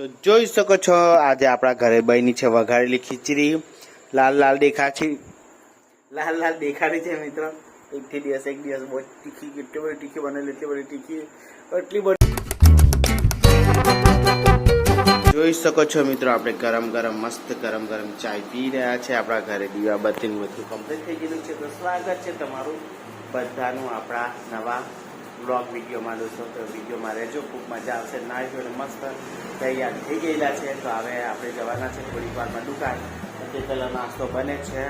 તો જોઈ શકો છો, આજે આપણા ઘરે બની છે વઘારેલી ખીચડી. લાલ લાલ દેખાતી લાલ લાલ દેખાડી છે મિત્રો. એક થી દિવસ, એક દિવસ બહુ તીખી કેટલી બધી તીખી બનેલી, એટલી બધી તીખી, એટલી બધી જોઈ શકો છો મિત્રો, આપણે ગરમ ગરમ, મસ્ત ગરમ ગરમ ચાય પી રહ્યા છે આપણા ઘરે. દીવા દીવાબત્તી બધું કમ્પ્લીટ થઈ ગયેલું છે. તો સ્વાગત છે તમારું બધાનું આપણા નવા બ્લોગ વિડીયોમાં દોસ્તો તો વિડીયોમાં રહેજો ખૂબ મજા આવશે નાઈ જોઈને મસ્ત તૈયાર થઈ ગયેલા છે. તો હવે આપણે જવાના છે થોડીક વારમાં દુકાન. તે પહેલાં નાસ્તો બને છે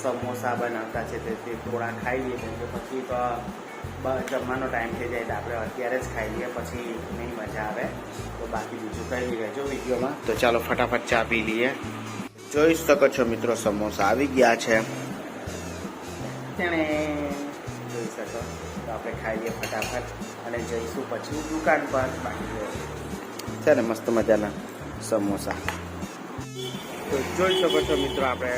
સમોસા બનાવતા છે તે થોડા ખાઈ લઈએ. કેમ કે પછી તો જમવાનો ટાઈમ થઈ જાય તો આપણે અત્યારે જ ખાઈ લઈએ પછી નહીં મજા આવે. તો બાકી બીજું કંઈ રહેજો વિડીયોમાં. તો ચાલો ફટાફટ ચા પી લઈએ. જોઈ શકો છો મિત્રો સમોસા આવી ગયા છે. જોઈ શકો. આપણે ખાઈ લઈએ ફટાફટ અને જઈશું પછી દુકાન પર બાકી છે ને મસ્ત મજાના સમોસા. તો જોઈ શકો છો મિત્રો આપણે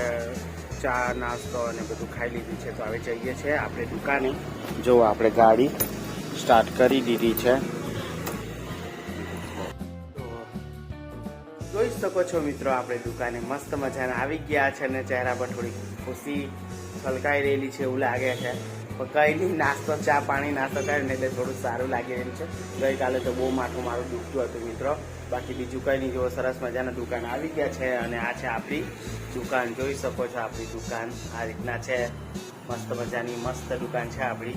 ચા નાસ્તો અને બધું ખાઈ લીધું છે. તો હવે જઈએ છીએ આપણે દુકાને. જો આપણે ગાડી સ્ટાર્ટ કરી દીધી છે. તો જોઈ શકો છો મિત્રો આપણે દુકાને મસ્ત મજાના આવી ગયા છે અને ચહેરા પર થોડી ખુશી છલકાઈ રહેલી છે એવું લાગે છે. કઈ નહીં નાસ્તો, ચા પાણી, નાસ્તો કરીને એટલે થોડું સારું લાગે એમ છે. ગઈકાલે તો બહુ માથું મારું દુખતું હતું મિત્રો. બાકી બીજું કંઈ નહીં જો સરસ મજાના દુકાન આવી ગયા છે અને આ છે આપણી દુકાન. જોઈ શકો છો આપણી દુકાન. આ રીતના છે. મસ્ત મજાની, મસ્ત દુકાન છે આપણી.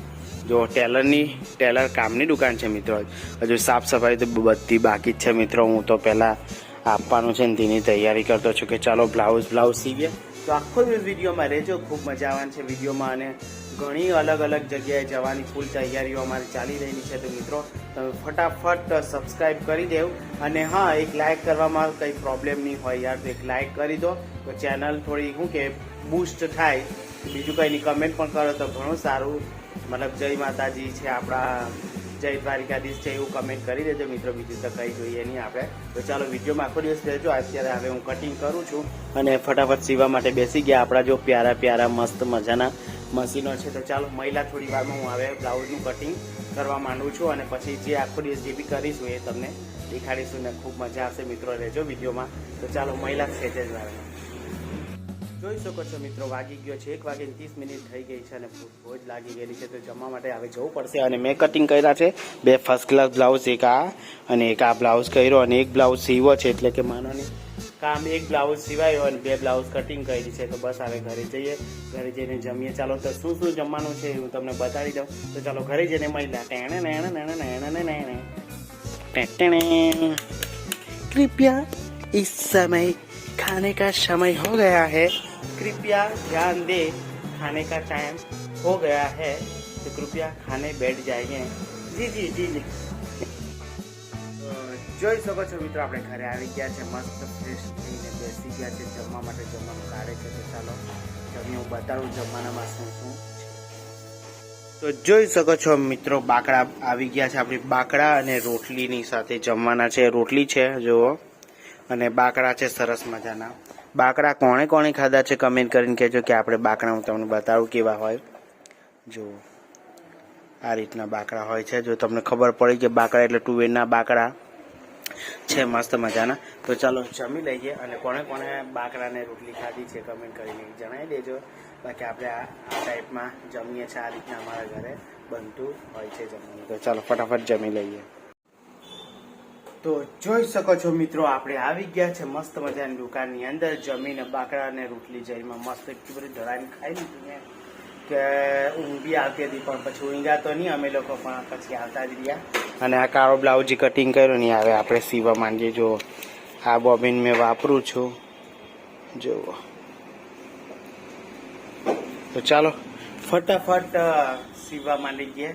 જો, ટેલરની, ટેલર કામની દુકાન છે મિત્રો. હજુ સાફ સફાઈ તો બધી બાકી જ છે મિત્રો. હું તો પહેલાં આપવાનું છે ને તેની તૈયારી કરતો છું કે ચાલો બ્લાઉઝ બ્લાઉઝ સીવીએ. તો આખો દિવસ વિડીયોમાં રહેજો, ખૂબ મજા આવવાની છે વિડીયોમાં અને ઘણી અલગ અલગ જગ્યાએ જવાની ફૂલ તૈયારીઓ અમારી ચાલી રહેલી છે. તો મિત્રો, તમે ફટાફટ સબસ્ક્રાઈબ કરી દેવ અને હા, એક લાઇક કરવામાં કંઈ પ્રોબ્લેમ નહીં હોય યાર, તો એક લાઇક કરી દો. તો ચેનલ થોડી, શું કે બૂસ્ટ થાય. બીજું કંઈ નહીં કમેન્ટ પણ કરો તો ઘણું સારું. મતલબ જય માતાજી છે આપણા જય દ્વારિકાધીશ છે એવું કમેન્ટ કરી દેજો મિત્રો, બીજું તો કંઈ જોઈએ નહીં આપણે. તો ચાલો વિડીયોમાં આખો દિવસ રહેજો. અત્યારે હવે હું કટિંગ કરું છું અને ફટાફટ સીવા માટે બેસી ગયા. આપણા જો પ્યારા પ્યારા મસ્ત મજાના મશીનો છે. તો ચાલો મહિલા થોડી વારમાં હું હવે બ્લાઉઝનું કટિંગ કરવા માંડું છું અને પછી જે આખો દિવસ જે બી કરીશું એ તમને દેખાડીશું ને ખૂબ મજા આવશે. મિત્રો, રહેજો વિડીયોમાં. તો ચાલો મહિલા ખેંચે જ વારમાં. જોઈ શકો છો મિત્રો, વાગી ગયો છે, એક વાગે ત્રીસ મિનિટ થઈ ગઈ છે અને ભોજ લાગી ગયેલી છે, તો જમવા માટે હવે જવું પડશે અને મેં કટિંગ કર્યા છે. બે ફર્સ્ટ ક્લાસ બ્લાઉઝ એક આ અને એક આ બ્લાઉઝ કર્યો અને એક બ્લાઉઝ સીવો છે, એટલે કે માનો ને કામ એક બ્લાઉઝ સિવાયો અને બે બ્લાઉઝ કટિંગ કરી છે. તો બસ હવે ઘરે જઈએ, ઘરે જઈને જમીએ. ચાલો, તો શું શું જમવાનું છે હું તમને બતાવી દઉં. તો ચાલો, ઘરે જઈને મળી ટેણે, નેણે નેણે નેણે નેણે ટેણે કૃપયા ઈ સમય खाने का समय हो गया है कृपया ध्यान दे खाने का टाइम हो गया है तो कृपया खाने बैठ जाइए જી જી જી જી તો જોઈ શકો છો મિત્રો આપણે ઘરે આવી ગયા છે મસ્ત ફ્રેશ થઈને બેસી ગયા છે જમવા માટે જમવાનું કાઢે છે તો ચાલો જમી હું બતાવું જમવાનામાં શું શું તો જોઈ શકો છો મિત્રો બાકડા આવી ગયા છે આપણી બાકડા અને રોટલીની સાથે જમવાના છે રોટલી છે જુઓ અને બાકડા છે સરસ મજાના. બાકડા કોણે કોણે ખાધા છે કમેન્ટ કરીને કહેજો કે આપણે બાકડા, હું તમને બતાવું કેવા હોય. જો, આ રીતના બાકડા હોય છે. જો તમને ખબર પડી કે બાકડા એટલે ટુવેરના બાકડા છે, મસ્ત મજાના. તો ચાલો જમી લઈએ અને કોણે કોણે બાકડાને રોટલી ખાધી છે કમેન્ટ કરીને જણાવી દેજો. બાકી આપણે આ ટાઈપમાં જમીએ છીએ, આ રીતના અમારા ઘરે બનતું હોય છે જમવાનું. તો ચાલો ફટાફટ જમી લઈએ. તો જોઈ શકો છો મિત્રો, આપણે આવી ગયા છે મસ્ત મજાની દુકાનની અંદર. જમીને, બાકડા અને રોટલી જઈમાં મસ્ત એટલી બધી ધરાઈને ખાઈ લીધું ને. કે ઊંઘ આવતી હતી, પણ પછી ઊંઘા તો નહીં. અમે લોકો પણ પછી આવતા જ રહ્યા. અને આ કાળો બ્લાઉઝ કટિંગ કર્યો નહીં હવે આપણે સીવા માંડીએ જો, આ બોબિન મેં વાપરું છું. જુઓ. તો ચાલો, ફટાફટ સીવા માંડી ગયા.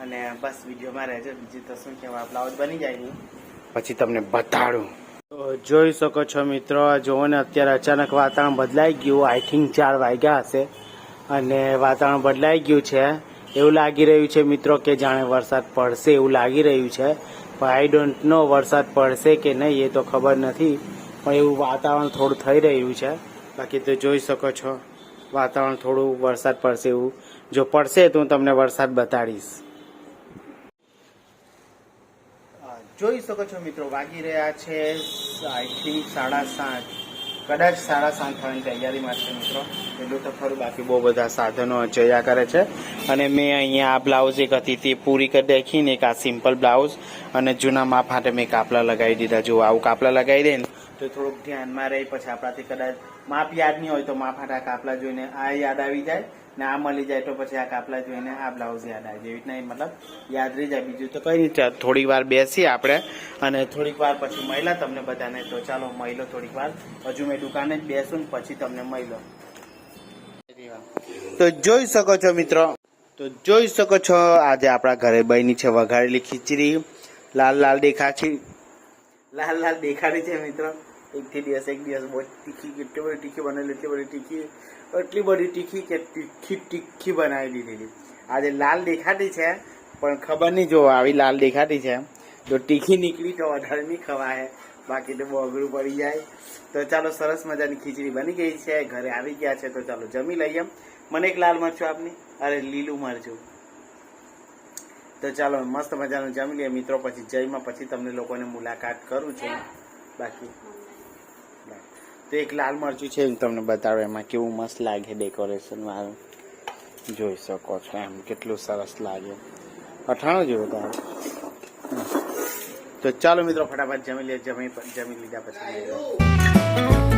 અને બસ, વિડીયોમાં રહેજો. બીજી તો શું કહેવાય બ્લાઉઝ બની જાય નહીં. પછી તમને બતાડું. જોઈ શકો છો મિત્રો જુઓ ને, અત્યારે અચાનક વાતાવરણ બદલાઈ ગયું. આઈ થિંક ચાર વાગ્યા હશે અને વાતાવરણ બદલાઈ ગયું છે. એવું લાગી રહ્યું છે મિત્રો કે જાણે વરસાદ પડશે એવું લાગી રહ્યું છે. પણ આઈ ડોન્ટ નો વરસાદ પડશે કે નહીં, એ તો ખબર નથી. પણ એવું વાતાવરણ થોડું થઈ રહ્યું છે. બાકી તો જોઈ શકો છો, વાતાવરણ થોડું વરસાદ પડશે એવું. જો પડશે તો હું તમને વરસાદ બતાડીશ. જોઈ શકો છો મિત્રો, વાગી રહ્યા છે આઈ થિંક સાડા સાત. કદાચ સાડા સાત થવાની તૈયારીમાં છે મિત્રો. એટલું તો ખરું, બાકી બહુ બધા સાધનો જયા કરે છે. અને મેં અહીંયા આ બ્લાઉઝ એક હતી તે પૂરી કરી દેખીને, એક આ સિમ્પલ બ્લાઉઝ અને જૂના માપ માટે મેં કાપલા લગાવી દીધા. જો આવું કાપલા લગાવી દે ને, તો થોડુંક ધ્યાનમાં રહી. પછી આપણાથી કદાચ માપ યાદ નહીં હોય તો માપ હાટા કાપલા જોઈને આ યાદ આવી જાય. ને આ મળી જાય તો પછી આ કાપલા જોઈને આ બ્લાઉઝ યાદ આવી. જેવી રીતના મતલબ યાદ રહી જાય. બીજું તો કઈ ચાલ થોડીક વાર બેસીએ આપણે અને થોડીક વાર પછી મહિલા તમને બધાને. તો ચાલો મહિલો થોડીક વાર. હજુ મેં દુકાને જ બેસું ને પછી તમને મહિલો તો જોઈ શકો છો મિત્રો. તો જોઈ શકો છો આજે આપણા ઘરે બની છે વઘારેલી ખીચડી. લાલ લાલ દેખાડી લાલ લાલ દેખાડી છે મિત્રો. એક થી દિવસ, એક દિવસ બહુ તીખી, કેટલી બધી તીખી બનેલી એટલી બધી તીખી, એટલી બધી તીખી કે તીખી તીખી બનાવી દીધી આજે લાલ દેખાતી છે, પણ ખબર નહીં જો આવી લાલ દેખાતી છે. જો તીખી નીકળી તો વધારે નહીં ખવાય. બાકી તો બહુ અઘરું પડી જાય. તો ચાલો સરસ મજાની ખીચડી બની ગઈ છે. ઘરે આવી ગયા છે, તો ચાલો જમી લઈએ. મને એક લાલ મરચું આપની? અરે, લીલું મરચું. તો ચાલો મસ્ત મજાનું જમી લઈએ મિત્રો. પછી જઈમાં પછી તમને લોકોને મુલાકાત કરું છું. બાકી. તો એક લાલ મરચું છે હું તમને બતાવું એમાં કેવું મસ્ત લાગે ડેકોરેશન વાળું. જોઈ શકો છો એમ, કેટલું સરસ લાગે. અઠાણું જેવું તમે તો ચાલો મિત્રો, ફટાફટ જમી લઈએ જમી જમી લીધા પછી.